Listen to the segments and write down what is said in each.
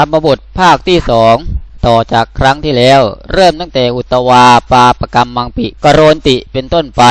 รรมบทภาคที่สองต่อจากครั้งที่แล้ว เริ่มตั้งแต่อุตวาปาปกรรมมังปิกโรนติเป็นต้นไป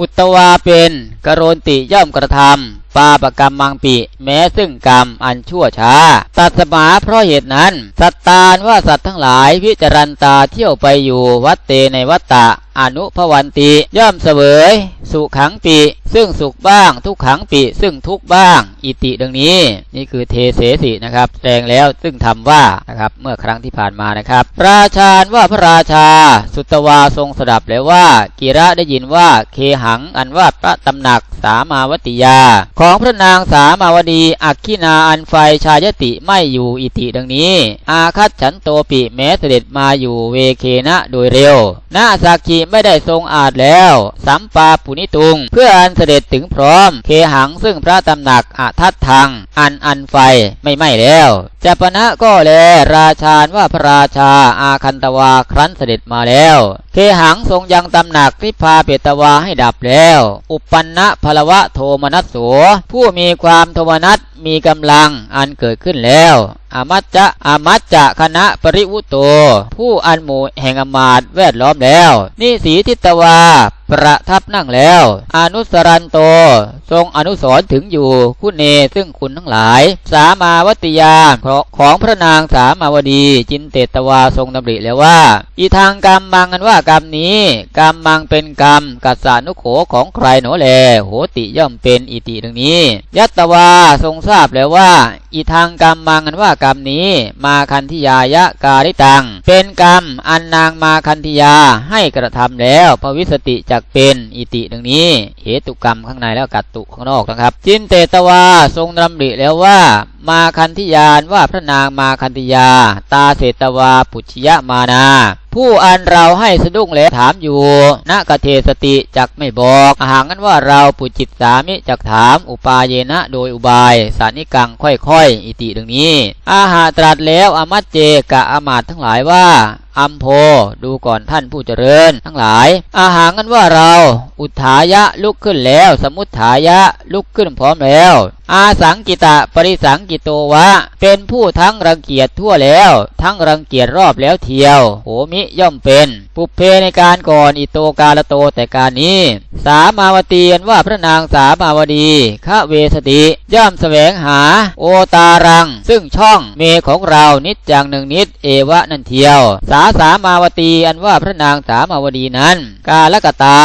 อุตวาเป็นกโรนติย่อมกระทำปาปกรรมมังปิ แม้ซึ่งกรรมอันชั่วช้า ตัดสมาเพราะเหตุนั้น สัตตานว่าสัตว์ทั้งหลายวิจารันตาเที่ยวไปอยู่วัดเตในวัตตะ อนุพวันติ ย่อมเสวยสุขังปิซึ่งสุขบ้าง ทุกขังปิซึ่งทุกบ้าง อิติดังนี้ นี่คือเทเสสินะครับแสดงแล้วซึ่งทำว่านะครับเมื่อครั้งที่ผ่านมานะครับ ราชาญว่าพระราชา สุตวาทรงสดับแล้วว่ากีระได้ยินว่าเคหังอันว่าพระตำหนักสามาวติยา ของพระนางสามาวดี อักขินาอันไฟชายติไม่อยู่อิติดังนี้ อาคัตฉันโตปิแม้เสด็จมาอยู่เวเคนะโดยเร็วนาสักขีไม่ได้ทรงอาจแล้ว สัมปาปุนิตุง เพื่ออันเสด็จถึงพร้อม เคหังซึ่งพระตำหนักอาทัตทัง อันอันไฟไม่ไหม้แล้วจะปณะก็แล ราชาว่าพระราชาอาคันตวาครั้นเสด็จมาแล้ว เคหังทรงยังตำหนักทิพาเปตวาให้ดับแล้ว อุปันนะพลวะโทมนัสโสผู้มีความโทมนัสมีกำลังอันเกิดขึ้นแล้ว อมัจจะอมัจจะคณะปริวุโต ผู้อันหมู่แห่งอมาตแวดล้อมแล้วนี่สีทิตวาประทับนั่งแล้ว อนุสรันโต ทรงอนุสรถึงอยู่คุณเนซึ่งคุณทั้งหลาย สามาวติยาของพระนางสามาวดี จินเตตวาทรงดำริแล้วว่า อีทางกรรมมังกันว่ากรรมนี้กรรมมังเป็นกรรมกัสสานุโขของใครหนอแล โหติย่อมเป็นอิติดังนี้ ยัตตวาทรงทราบแล้วว่า อีทางกรรมมังกันว่ากรรมนี้ มาคันธิยายะกาลิตัง เป็นกรรมอันนางมาคันธิยาให้กระทำแล้วภวิสติจกเป็นอิติดังนี้ เหตุกรรมข้างในแล้วกัตตุข้างนอกนะครับ จินเตตวาทรงดำริแล้วว่า มาคันธิยานว่าพระนางมาคันธิยา ตาเศตวาปุชยมานา ผู้อันเราให้สะดุ้งแล้วถามอยู่นกเทสติจักไม่บอกอาหารกันว่าเราปุจิตสามิจักถามอุปาเยนะโดยอุบาย สานิกังค่อยๆอิติดังนี้ อาหาตรัสแล้วอมัจเจกะอมาตทั้งหลายว่าอัมโพดูก่อนท่านผู้เจริญ ทั้งหลาย อาหารกันว่าเรา อุทายะลุกขึ้นแล้ว สมุทฐายะลุกขึ้นพร้อมแล้วอาสังกิตะปริสังกิโตวะ เป็นผู้ทั้งรังเกียจทั่วแล้ว ทั้งรังเกียจรอบแล้วเทียวโหมิย่อมเป็น ปุเพในการก่อนอิโตกาลโตแต่การนี้ สามาวตีนว่าพระนางสามาวดีข้าเวสติ ย่อมแสวงหา โอตารัง ซึ่งช่องเมของเรานิดจังหนึ่งนิดเอวะนันเทียว สาสามาวตีอันว่าพระนางสามาวดีนั้น กาลกตา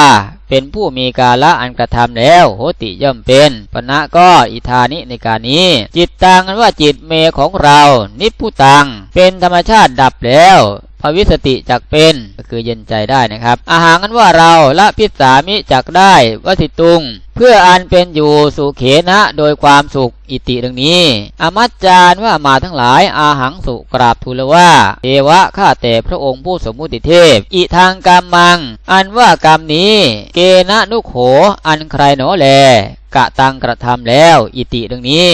เป็นผู้มีกาละอันกระทำแล้ว โหติย่อมเป็นปณะก็อิทานิในการนี้ จิตตังอันว่าจิตเมของเรา นิพุตัง เป็นธรรมชาติดับแล้วภวิสติจักเป็นก็คือเย็นใจได้นะครับ อาหารนั้นว่าเราละพิสามิจักได้วสิตุง พื่ออันเป็นอยู่สุเขนะโดยความสุขอิติดังนี้ อมัจจารว่ามาทั้งหลายอาหังสุกราบทูลว่าเทวะข้าแต่พระองค์ผู้สมมุติเทพ อิทางกรรมมัง อันว่ากรรมนี้ เกณะนุโขอันใครหนอแลกะตังกระทำแล้ว อิติดังนี้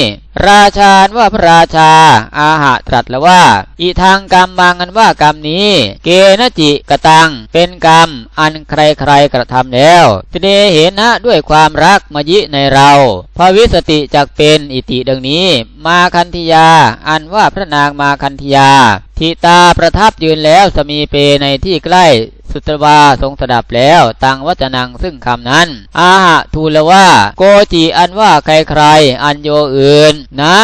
ราชาว่าพระราชา อาหะตรัสแล้วว่าอีทางกรรมมังอันว่ากรรมนี้ เกณจิกะตังเป็นกรรม อันใครๆกระทำแล้วเสดเห็นนะด้วยความรักมายิในเรา พระวิสติจักเป็นอิติดังนี้ มาคันธยา อันว่าพระนางมาคันธยา ทิตาประทับยืนแล้วสมีเปในที่ใกล้สุตวาทรงสดับแล้วตังวัจนังซึ่งคำนั้น อาหะทูลว่า โกจีอันว่าใครใครอันโยอื่น นะ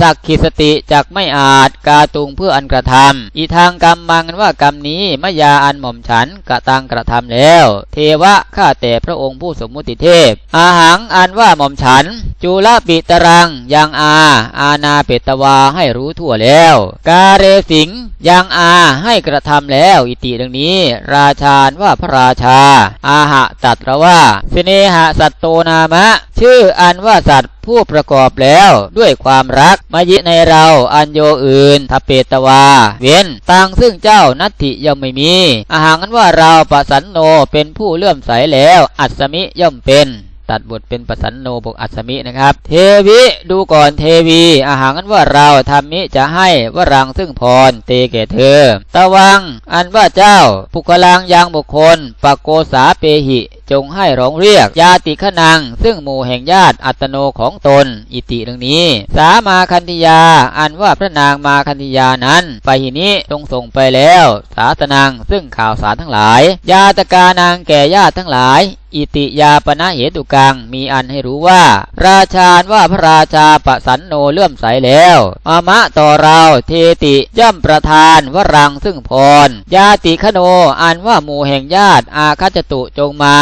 สักขิสติจักไม่อาจกาตุงเพื่ออันกระทำอีทางกรรมมังว่ากรรมนี้มยาอันหม่อมฉันกะตังกระทำแล้ว เทวะข้าแต่พระองค์ผู้สมมุติเทพ อาหังอันว่าหม่อมฉัน จุลปิตรังยังอา อาณาเปตวาให้รู้ทั่วแล้ว กาเรสิงยังอาให้กระทำแล้ว อิติดังนี้ ราชาว่าพระราชา อาหะตัดรว่าสเนหะสัตโตนามะ ชื่ออันว่าสัตว ผู้ประกอบแล้วด้วยความรักมายิในเราอันโยอื่นทเปตวา เว้นตังซึ่งเจ้านัตถิย่อมไม่มีอาหารนั้นว่าเราปสันโนเป็นผู้เลื่อมใสแล้ว อัศมิย่อมเป็น ตัดบทเป็นปสันโนบกอัศมินะครับ เทวิดูก่อนเทวี อาหารกันว่าเราทำมิจะให้วรังซึ่งพรเตแก่เธอ ตะวังอันว่าเจ้าปุกลังยังบุคคลปะโกสาเปหิ จงให้ร้องเรียกยาติขนัง ซึ่งหมู่แห่งญาติอัตโนของตน อิติดังนี้ สามาคันธิยา อันว่าพระนางมาคันธิยานั้นไปหินี้ทรงส่งไปแล้ว สาสนังซึ่งข่าวสารทั้งหลาย ยาตกานางแก่ญาติทั้งหลาย อิติยาปณะเหตุกัง มีอันให้รู้ว่า ราชาว่าพระราชาปสันโนเลื่อมใสแล้วอามะต่อเราเทติย่อมประทานวรังซึ่งพร ยาติคโนอันว่าหมู่แห่งญาติอาคัจจตุจงมา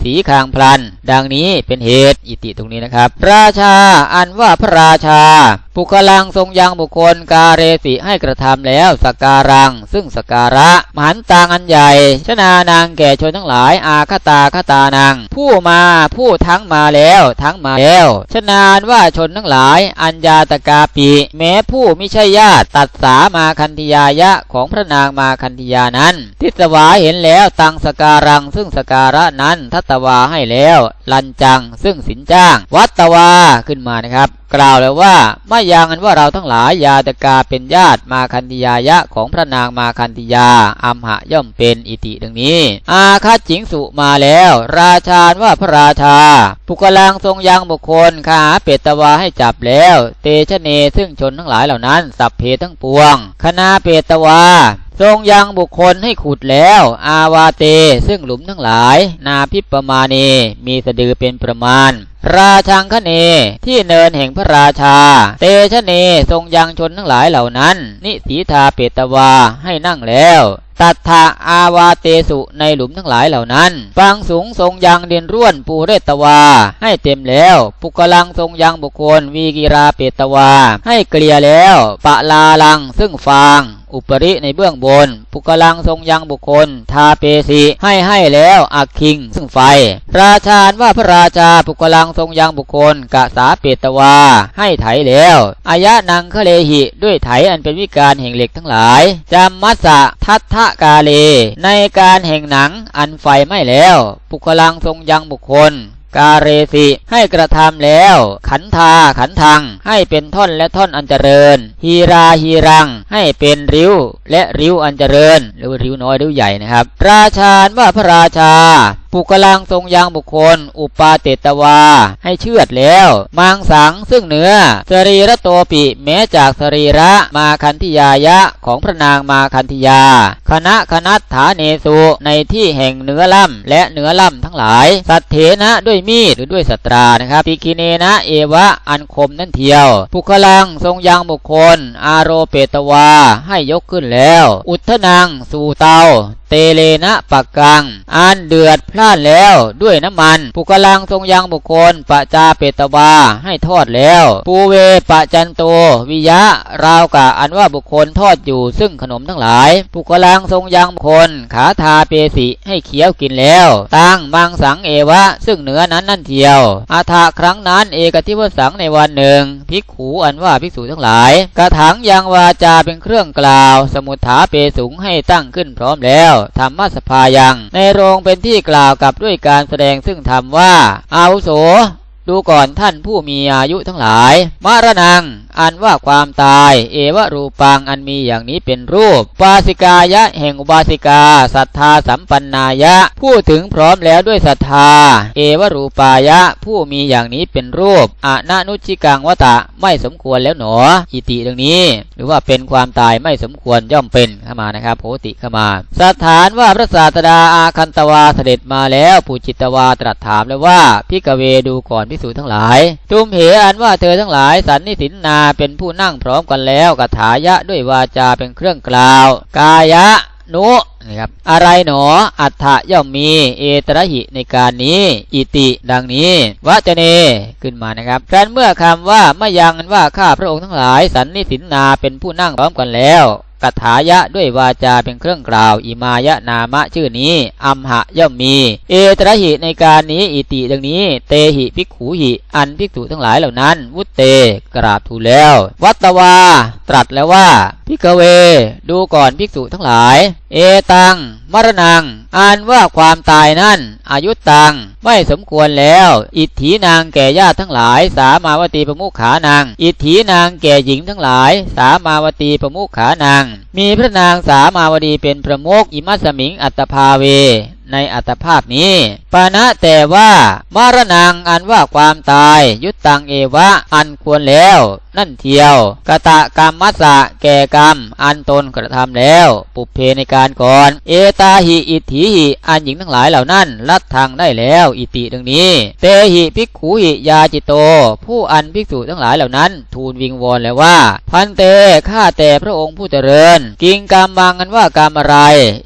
สีคางพลัน ดังนี้เป็นเหตุอิติตรงนี้นะครับ ราชาอันว่าพระราชา ปุคลังทรงยังบุคคลกาเรสิให้กระทำแล้วสการัง ซึ่งสการะมหันตางอันใหญ่ชนานางแก่ชนทั้งหลายอาคตาคตานางผู้มาผู้ทั้งมาแล้วทั้งมาแล้วชนานว่าชนทั้งหลาย อัญญาตกาปีแม้ผู้ไม่ใช่ญาติตัดสามาคันธยายะของพระนางมาคันธยานั้น ทิสวาเห็นแล้วตังสการัง ซึ่งสการะนั้นทัตวาให้แล้ว ลันจังซึ่งสินจ้าง วัตตวาขึ้นมานะครับ กล่าวแล้วว่าไม่ยังอันว่าเราทั้งหลายยาตกาเป็นญาติมาคันธยายะของพระนางมาคันธยาอัมหะย่อมเป็นอิติดังนี้ อาคาจิงสุมาแล้ว ราชาว่าพระราชาปุกลังทรงยังบุคคลขาหาเปตวาให้จับแล้ว เตชะเนซึ่งชนทั้งหลายเหล่านั้น สัพเพทั้งปวงคณาเปตวา ทรงยังบุคคลให้ขุดแล้ว อาวาเต ซึ่งหลุมทั้งหลาย นาพิปประมาเน มีสะดือเป็นประมาณ ราชังคเน ที่เนินแห่งพระราชา เตชะเน ทรงยังชนทั้งหลายเหล่านั้น นิสีทาเปตวาให้นั่งแล้วตัทธะอาวาเตสุในหลุมทั้งหลายเหล่านั้น ฟังสูงทรงยังเด่นร่วนปูเรตวา ให้เต็มแล้ว ปุกลังทรงยังบุคคลวีกิราเปตวา ให้เกลียแล้ว ปะลาลังซึ่งฟาง อุปริในเบื้องบน ปุกลังทรงยังบุคคล ทาเปสีให้ให้แล้วอักคิง ซึ่งไฟ ราชาว่าพระราชาปุกลังทรงยังบุคคลกะสาเปตวา ให้ไถแล้วอายะนังคะเลหิ ด้วยไถอันเป็นวิการแห่งเหล็กทั้งหลายจำมัสสะทัตทะกาเล ในการแห่งหนังอันไฟไหม้แล้ว ปุกลังทรงยังบุคคล กาเรสิให้กระทำแล้ว ขันธาขันทัง ให้เป็นท่อนและท่อนอันเจริญฮีราฮีรัง ให้เป็นริ้ว และริ้วอันเจริญหรือว่าริ้วน้อยริ้วใหญ่นะครับ ราชาว่าพระราชา ปุกลังทรงยังบุคคล อุปาเตตวา ให้เชือดแล้ว มังสังซึ่งเนื้อ สรีระโตปิแม้จากสรีระมาคันธิยายะของพระนางมาคันธิยา คณะคณัตฐานเนสุในที่แห่งเนื้อล่ำและเนื้อล่ำทั้งหลาย สัตเถนะด้วยมีดหรือด้วยสตรานะครับปิกิเนนะเอวะอันคมนั่นเทียวปุคลังทรงยังบุคคล อารโรเปตวาให้ยกขึ้นแล้ว อุทธนังสู่เตา เตเลนะปักกัง อันเดือดพล่านแล้วด้วยน้ำมัน ปุกลังทรงยังบุคคลปะจาเปตวาให้ทอดแล้ว ปูเวปะจันโตวิยะ ราวกะอันว่าบุคคลทอดอยู่ซึ่งขนมทั้งหลาย ปุกลังทรงยังบุคคลขาทาเปสิให้เคี้ยวกินแล้วตั้งมังสังเอวะ ซึ่งเหนือนั้นนั่นเทียว อาทาครั้งนั้นเอกทิวสังในวันหนึ่งภิกขูอันว่าภิกษุทั้งหลาย กระถังยังวาจาเป็นเครื่องกล่าว สมุทฐาเปสุงให้ตั้งขึ้นพร้อมแล้วธรรมสภายัง ในโรงเป็นที่กล่าวกับด้วยการแสดงซึ่งธรรมว่าอาวุโส ดูก่อนท่านผู้มีอายุทั้งหลาย มารนัง อันว่าความตาย เอวรูปังอันมีอย่างนี้เป็นรูปปาสิกายะแห่งอุบาสิกาศรัทธาสัมปันนายะ ผู้ถึงพร้อมแล้วด้วยศรัทธา เอวรูปายะ ผู้มีอย่างนี้เป็นรูปอนานุชิกังวตะไม่สมควรแล้วหนออิติดังนี้ หรือว่าเป็นความตายไม่สมควรย่อมเป็นเข้ามานะครับโพติเข้ามาสถานว่าพระศาสดาอาคันตวาเสด็จมาแล้วผู้จิตวาตรัสถามแล้วว่าพิกเวดูก่อนพิสูจทั้งหลายทุมเหอันว่าเธอทั้งหลายสันนิสินนาเป็นผู้นั่งพร้อมกันแล้วกถายะด้วยวาจาเป็นเครื่องกล่าว กายะนุนะครับอะไรหนอ อัฏฐะย่อมมี เอตระหิในการนี้ อิติ ดังนี้วจเนขึ้นมานะครับครั้นเมื่อคำว่าไม่ยังันว่าข้าพระองค์ทั้งหลาย สันนิสินนาเป็นผู้นั่งพร้อมกันแล้ว กถายะด้วยวาจาเป็นเครื่องกล่าว อิมายะนามะชื่อนี้อัมหะย่อมมี เอตระหิในการนี้อิติดังนี้ เตหิภิกขูหิ อันภิกษุทั้งหลายเหล่านั้น วุตเตกราบทูลแล้ว วัตตวา ตรัสแล้วว่าพิกเว ดูก่อนภิกษุทั้งหลาย เอตัง มรณัง อ่านว่าความตายนั่น อายุตัง ไม่สมควรแล้ว อิทถีนางแก่ญาติทั้งหลาย สามาวตีประมุขานาง อิทถีนางแก่หญิงทั้งหลาย สามาวตีประมุขานาง มีพระนางสามาวดีเป็นประมุขอิมัสมิงอัตภาเว ในอัตภาพนี้ ปานะแต่ว่ามรณังอันว่าความตาย ยุตตังเอวะ อันควรแล้ว นั่นเทียวกะตะกรรมมัสสะแก่กรรม อันตนกระทำแล้ว ปุเพในการก่อน เอตาหิอิทธิหิอันหญิงทั้งหลายเหล่านั้นลัดทางได้แล้วอิติดังนี้ เตหิภิกขูหิยาจิโต ผู้อันภิกษุทั้งหลายเหล่านั้น ทูลวิงวอนแล้วว่า พันเตข้าแต่พระองค์ผู้เจริญ กิงกรรมบางกันว่ากรรมอะไร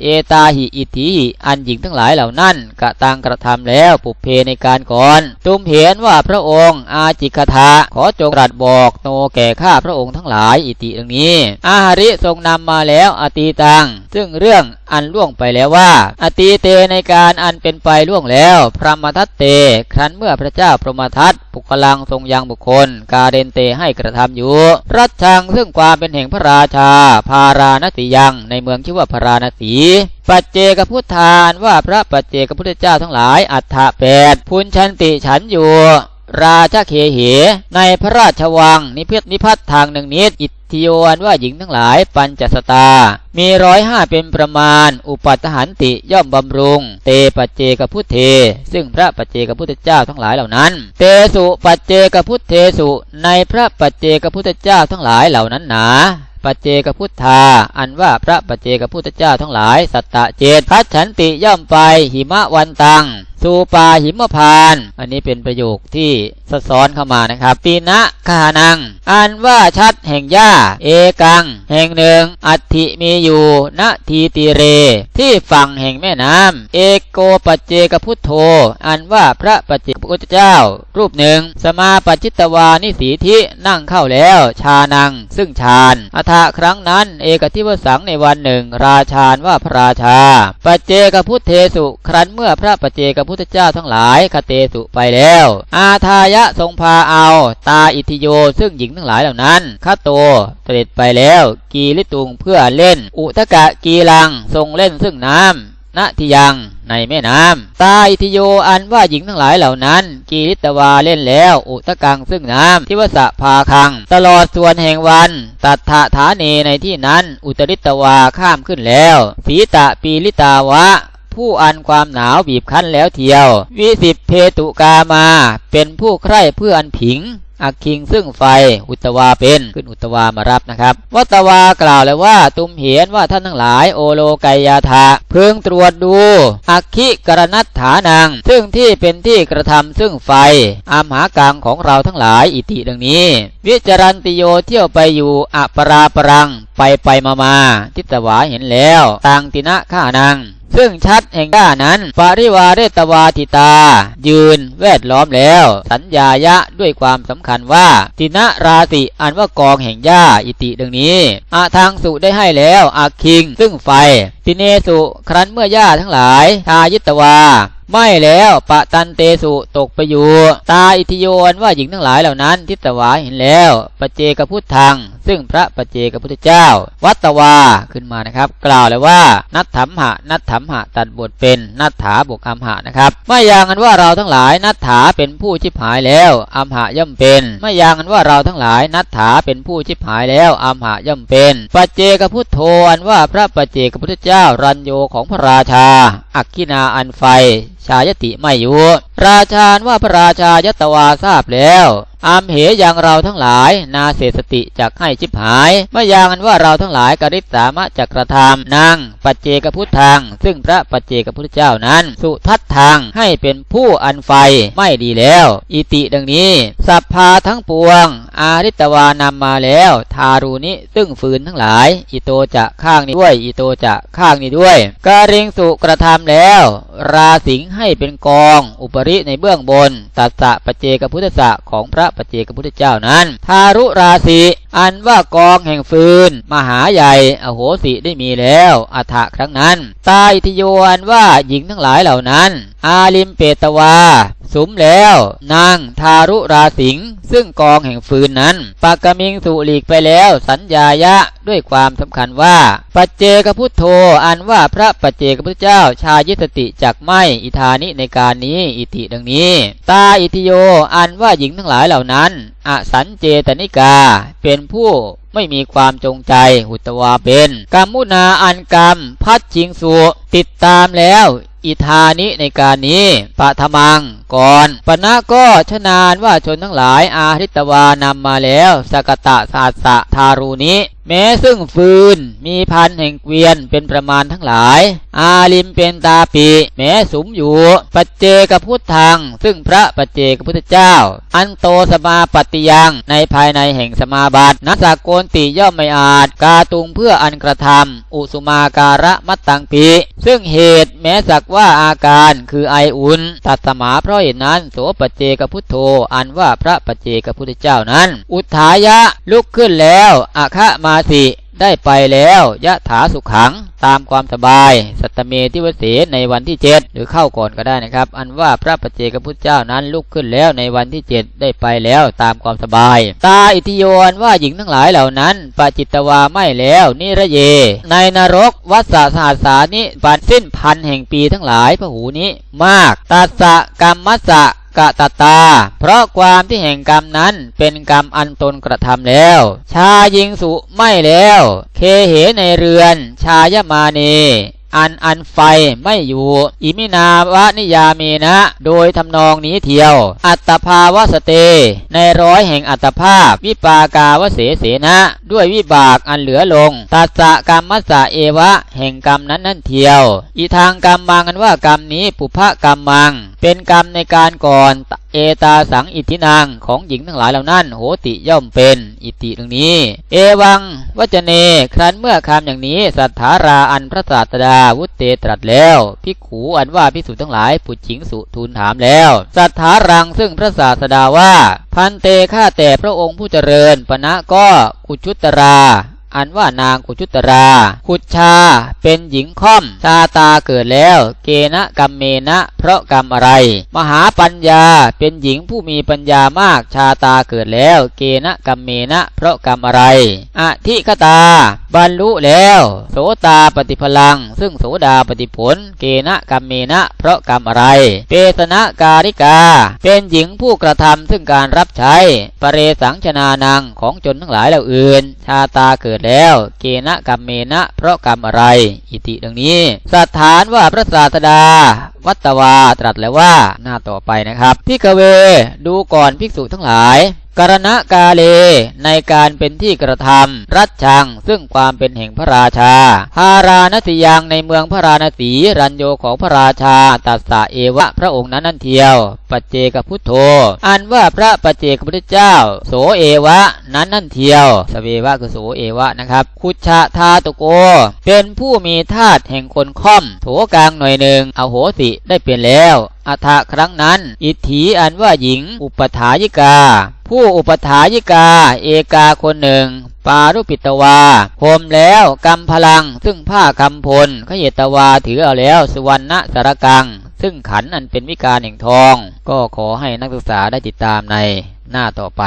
เอตาหิอิทธิหิอันหญิงทั้งหลายเหล่านั้นกะตังกระทำแล้วปุเพในการก่อนตุมเห็นว่าพระองค์อาจิกทาขอจงรัสบอกโนแก่ข้าพระองค์ทั้งหลายอิติดังนี้ อาหาริทรงนำมาแล้วอตีตัง ซึ่งเรื่องอันล่วงไปแล้วว่า อตีเตในการอันเป็นไปล่วงแล้ว พระมทัตเต ครั้นเมื่อพระเจ้าพรหมทัตปุกลังทรงยังบุคคล กาเดนเตให้กระทำอยู่ รัชชังซึ่งความเป็นแห่งพระราชา พาราณสียังในเมืองชื่อว่าพาราณสี ปัจเจกพุทธานว่าพระปัจเจกพุทธเจ้าทั้งหลาย อัฏฐะแปดพุนชันติฉันอยู่ราชเคเห ในพระราชวัง นิพิษนิพัฒทางหนึ่งนิดอิทธิโยนว่าหญิงทั้งหลายปัญจสตา มีร้อยห้าเป็นประมาณ อุปัตหันติย่อมบำรุง เตปัจเจกพุทเท ซึ่งพระปัจเจกพุทธเจ้าทั้งหลายเหล่านั้น เตสุปัจเจกพุทเทสุ ในพระปัจเจกพุทธเจ้าทั้งหลายเหล่านั้นหนา ปัจเจกพุทธา อันว่าพระปัจเจกพุทธเจ้าทั้งหลาย สัตตะเจตพัดฉันติย่อมไปหิมะวันตังสูปาหิมพาน อันนี้เป็นประโยคที่สะซ้อนเข้ามานะครับปีนะคานัง อันว่าชัดแห่งหญ้า เอกัง แห่งหนึ่ง อัฐิมีอยู่ณทีติเร ที่ฝั่งแห่งแม่น้ำเอโกปัจเจกพุทโธ อันว่าพระปัจเจกพุทธเจ้า รูปหนึ่ง สมาปัจจิตวานิสีทินั่งเข้าแล้ว ชานัง ซึ่งฌานอัฐะครั้งนั้น เอกทิวสังในวันหนึ่ง ราชานว่าพระราชาปัจเจกพุทเทสุ ครั้นเมื่อพระปัจเจกพุทธเจ้าทั้งหลายคเตสุไปแล้ว อาทายะทรงพาเอา ตาอิทิโยซึ่งหญิงทั้งหลายเหล่านั้นคโตเสด็จไปแล้ว กีลิตุงเพื่อเล่น อุทกะกีลังทรงเล่นซึ่งน้ำณทิยังในแม่น้ำตาอิทิโยอันว่าหญิงทั้งหลายเหล่านั้น กีริตวาเล่นแล้ว อุตกังซึ่งน้ำทิวสะพาคัง ตลอดส่วนแห่งวัน ตัทธะฐาเนในที่นั้น อุตริตวาข้ามขึ้นแล้ว สีตะปีลิตาวะ ผู้อันความหนาวบีบคั้นแล้วเทียว วิสิตเพตุกามา เป็นผู้ใคร่เพื่ออันผิงอักคิงซึ่งไฟอุตวาเป็นขึ้นอุตวามารับนะครับ วัตวากล่าวเลยว่าตุมเห็นว่าท่านทั้งหลายโอโลไกยาทะเพึงตรวจดูอักขิกรณัตฐานัง ซึ่งที่เป็นที่กระทำซึ่งไฟอามหากลางของเราทั้งหลายอิติดังนี้ วิจารันติโยเที่ยวไปอยู่อปราปรังไปไปมามาทิตวาเห็นแล้วต่างตินะข้านัง ซึ่งชัดแห่งด้านั้นปาริวาเรตวาทิตา ยืนแวดล้อมแล้ว สัญญายะด้วยความสำคัญว่าตินะราติอันว่ากองแห่งหญ้าอิติดังนี้อาทางสุได้ให้แล้วอาคิง ซึ่งไฟ ติเนสุครั้นเมื่อหญ้าทั้งหลายทายิตวา ไม่แล้วปะตันเตสุตกไปอยู่ ตาอิทิโยนว่าหญิงทั้งหลายเหล่านั้นทิตวาเห็นแล้วปเจกพุทธัง ซึ่งพระปเจกพุทธเจ้า วัตวาขึ้นมานะครับ กล่าวเลยว่า นัตถัมหะนัตถัมหะตัดบทเป็นนัตถาบวกอัมหะนะครับไม่อย่างนั้นว่าเราทั้งหลายนัตถาเป็นผู้ชิบหายแล้วอัมหะย่อมเป็น ไม่อย่างนั้นว่าเราทั้งหลายนัตถาเป็นผู้ชิบหายแล้วอัมหะย่อมเป็นปเจกพุทโธอันว่าพระปเจกพุทธเจ้ารัญโยของพระราชา อักขินาอันไฟ ชายติไม่อยู่ ราชานว่าพระราชายตวาทราบแล้วอามเหอย่างเราทั้งหลาย นาเสสติจักให้ชิบหายเมื่อยางอันว่าเราทั้งหลายกริษสามะจักกระทำนางปัจเจกพุทธัง ซึ่งพระปัจเจกพุทธเจ้านั้น สุทัตทังให้เป็นผู้อันไฟไม่ดีแล้ว อิติดังนี้สัพพาทั้งปวง อาริตวานำมาแล้ว ทารุณิซึ่งฝืนทั้งหลาย อิโตจะข้างนี้ด้วย อิโตจะข้างนี้ด้วยกาเริงสุกระทำแล้ว ราสิงให้เป็นกอง อุปริในเบื้องบนตัสสะปเจกพุทธะของพระปเจกพุทธเจ้านั้น ทารุราศีอันว่ากองแห่งฟืน มหาใหญ่ อโหสิได้มีแล้วอัฐะครั้งนั้น ตาอิทโยอันว่าหญิงทั้งหลายเหล่านั้น อาลิมเปตวา สุมแล้ว นางทารุราสิงห์ซึ่งกองแห่งฟืนนั้นปากกมิงสุหลีกไปแล้ว สัญญายะด้วยความสำคัญว่า ปัจเจกพุทโธอันว่าพระปัจเจกพุทธเจ้าชายิสติจักไม่อิธานิในการนี้อิติดังนี้ ตาอิทิโยอันว่าหญิงทั้งหลายเหล่านั้นอสันเจตนิกาเป็นผู้ไม่มีความจงใจหุตวาเป็นกรรมุนาอันกรรม พัดชิงสุติดตามแล้ว อิธานิในการนี้ปะทมังก่อนปณะก็ชนานว่าชนทั้งหลายอาริตวานำมาแล้วสกตะสาสะทารูนิ แม้ซึ่งฟืนมีพันแห่งเกวียนเป็นประมาณทั้งหลาย อาลิมเป็นตาปี แม้สุมอยู่ ปัจเจกพุทธัง ซึ่งพระปัจเจกพุทธเจ้า อันโตสมาปฏิยังในภายในแห่งสมาบัตินัสากโกนติย่อมไม่อาจ กาตุงเพื่ออันกระทำอุสุมาการะมัตตังปีซึ่งเหตุแม้สักว่าอาการคือไออุ่นตัดสมาเพราะเหตุนั้น โสปัจเจกพุทโธ อันว่าพระปัจเจกพุทธเจ้านั้น อุทายะลุกขึ้นแล้วอาคะมาสิได้ไปแล้วยะถาสุขขังตามความสบาย สัตตเมทิวเสในวันที่เจ็ดหรือเข้าก่อนก็ได้นะครับ อันว่าพระปัจเจกพุทธเจ้านั้นลุกขึ้นแล้วในวันที่เจ็ดได้ไปแล้วตามความสบาย ตาอิทิโยนว่าหญิงทั้งหลายเหล่านั้นปาจิตตวาไม่แล้วนิระเย ในนรกวัสสาสาสานิปันสิ้นพันแห่งปีทั้งหลายพระหูนี้มากตัสสะกรรมมัสสะ กะตตา เพราะความที่แห่งกรรมนั้นเป็นกรรมอันตนกระทำแล้ว ชายิงสุไม่แล้ว เคเหในเรือน ชายมาเนอันอันไฟไม่อยู่ อิมินาวะนิยาเมนะ โดยทำนองนี้เทียว อัตภาวสเต ในร้อยแห่งอัตภาพ วิปากาวเสเสนะ ด้วยวิบากอันเหลือลงตัสะกรรมมัสสะเอวะ แห่งกรรมนั้นนั่นเทียว อีทางกรรมมังอันว่ากรรมนี้ปุพกรรมมังเป็นกรรมในการก่อนเอตาสังอิทธินางของหญิงทั้งหลายเหล่านั้น โหติย่อมเป็นอิติตรงนี้ เอวังวจเน ครั้นเมื่อคำอย่างนี้ สัทธาราอันพระศาสดาวุตเตตรัสแล้วพิกขูอันว่าพิสุทั้งหลายปุจฉิงสุทูลถามแล้ว สัทธารังซึ่งพระศาสดาว่า พันเตฆ่าแต่พระองค์ผู้เจริญปณะก็กุชุตรา อันว่านางกุชุตรา ขุดชา เป็นหญิงค่อม ชาตาเกิดแล้ว เกณะกรรมเมนะ เพราะกรรมอะไร มหาปัญญา เป็นหญิงผู้มีปัญญามาก ชาตาเกิดแล้ว เกณะกรรมเมนะ เพราะกรรมอะไร อธิคตา บรรลุแล้ว โสตาปฏิพลัง ซึ่งโสดาปฏิผล เกณะกรรมเมนะ เพราะกรรมอะไร เปสนะการิกา เป็นหญิงผู้กระทำซึ่งการรับใช้ ปเรสังชนานังของจนทั้งหลายเหล่าอื่น ชาตาเกิดแล้วเกณะกรรมเมนะเพราะกรรมอะไร อิติดังนี้สัทธานว่าพระศาสดา วัตตวาตรัสแล้วว่าหน้าต่อไปนะครับพิกเว ดูก่อนภิกษุทั้งหลาย กรณกาเล ในการเป็นที่กระทำรัชชัง ซึ่งความเป็นแห่งพระราชาพาราณสียังในเมืองพระราณสีรัญโยของพระราชาตัสสะเอวะพระองค์นั้นนั่นเทียว ปัจเจกพุทโธ อันว่าพระปัจเจกพุทธเจ้า โสเอวะนั้นนั่นเทียว สเววะคือโสเอวะนะครับ คุชะทาตุโก เป็นผู้มีธาตุแห่งคนค่อม โถกลางหน่อยหนึ่งอโหสิได้เปลี่ยนแล้ว อัฐะครั้งนั้น อิทธิอันว่าหญิงอุปถายิกา ผู้อุปถายิกา เอกาคนหนึ่ง ปารุปิตวาพรมแล้วกำพลัง ซึ่งผ้าคำพลขยตวาถือเอาแล้วสุวรรณสารกัง ซึ่งขันอันเป็นวิการแห่งทอง ก็ขอให้นักศึกษาได้ติดตามในหน้าต่อไป